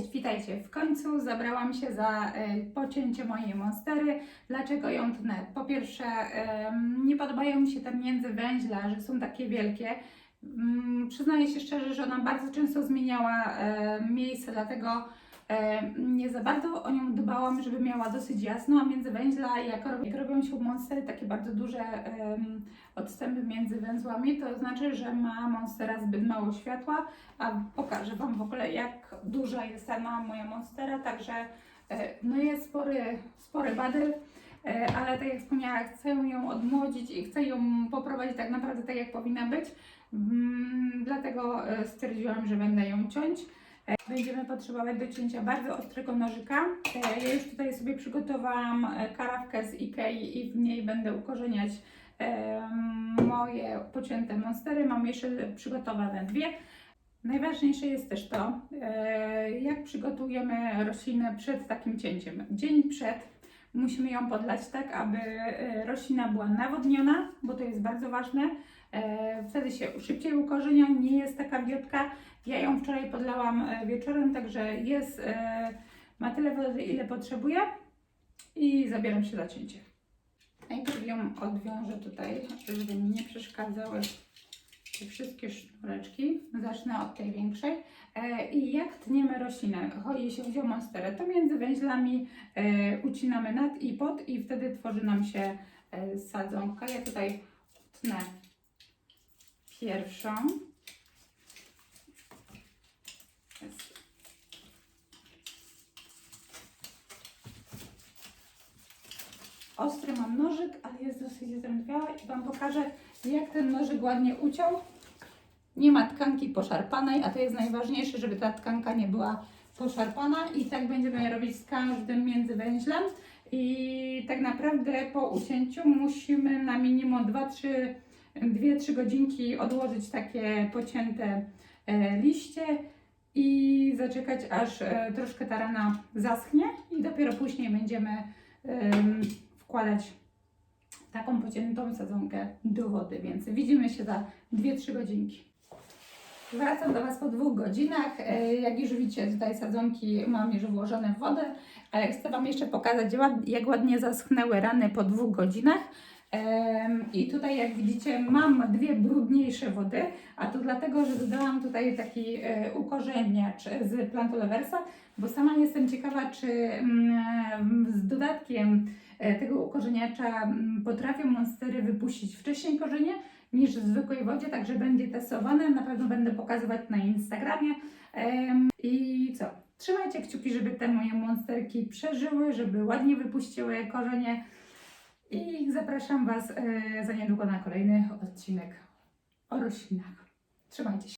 Cześć, witajcie. W końcu zabrałam się za e, pocięcie mojej monstery. Dlaczego ją tnę? Po pierwsze, nie podobają mi się te międzywęźla, że są takie wielkie. Mm, Przyznaję się szczerze, że ona bardzo często zmieniała e, miejsce, dlatego nie za bardzo o nią dbałam, żeby miała dosyć jasno, a międzywęźla, jak, rob- jak robią się monstery takie bardzo duże em, odstępy między węzłami, to znaczy, że ma monstera zbyt mało światła, a pokażę Wam w ogóle jak duża jest sama moja monstera, także e, no jest spory, spory badyl, e, ale tak jak wspomniałam, chcę ją odmłodzić i chcę ją poprowadzić tak naprawdę tak jak powinna być, Mm, dlatego e, stwierdziłam, że będę ją ciąć. E, Będziemy potrzebować do cięcia bardzo ostrego nożyka. E, Ja już tutaj sobie przygotowałam e, karawkę z Ikei i w niej będę ukorzeniać em, moje pocięte monstery. Mam jeszcze przygotowane dwie. Najważniejsze jest też to, e, jak przygotujemy roślinę przed takim cięciem. Dzień przed musimy ją podlać tak, aby e, roślina była nawodniona, bo to jest bardzo ważne. E, Wtedy się szybciej ukorzenia, nie jest taka wiotka. Ja ją wczoraj podlałam e, wieczorem, także jest, e, ma tyle wody, ile potrzebuje i zabieram się za cięcie. Najpierw ją odwiążę tutaj, żeby mi nie przeszkadzały te wszystkie sznureczki. Zacznę od tej większej. E, I jak tniemy roślinę, jeśli chodzi o monsterę, to między węźlami ucinamy nad i pod i wtedy tworzy nam się sadzonka. Ja tutaj tnę pierwszą. Ostry mam nożyk, ale jest dosyć zdrętwiały i Wam pokażę, jak ten nożyk ładnie uciął. Nie ma tkanki poszarpanej, a to jest najważniejsze, żeby ta tkanka nie była poszarpana i tak będziemy robić z każdym międzywęźlem. I tak naprawdę po ucięciu musimy na minimum 2-3 2-3 godzinki odłożyć takie pocięte e, liście i zaczekać aż e, troszkę ta rana zaschnie i dopiero później będziemy em, wkładać taką pociętą sadzonkę do wody, więc widzimy się za 2-3 godzinki. Wracam do Was po dwóch godzinach. E, Jak już widzicie, tutaj sadzonki mam już włożone w wodę, ale chcę Wam jeszcze pokazać, jak ładnie zaschnęły rany po dwóch godzinach. I tutaj, jak widzicie, mam dwie brudniejsze wody, a to dlatego, że dodałam tutaj taki e, ukorzeniacz z Plantoleversa, bo sama jestem ciekawa, czy mm, z dodatkiem e, tego ukorzeniacza mm, potrafią monstery wypuścić wcześniej korzenie niż w zwykłej wodzie, także będzie testowane. Na pewno będę pokazywać na Instagramie. I co? Trzymajcie kciuki, żeby te moje monsterki przeżyły, żeby ładnie wypuściły korzenie. I zapraszam Was e, za niedługo na kolejny odcinek o roślinach. Trzymajcie się.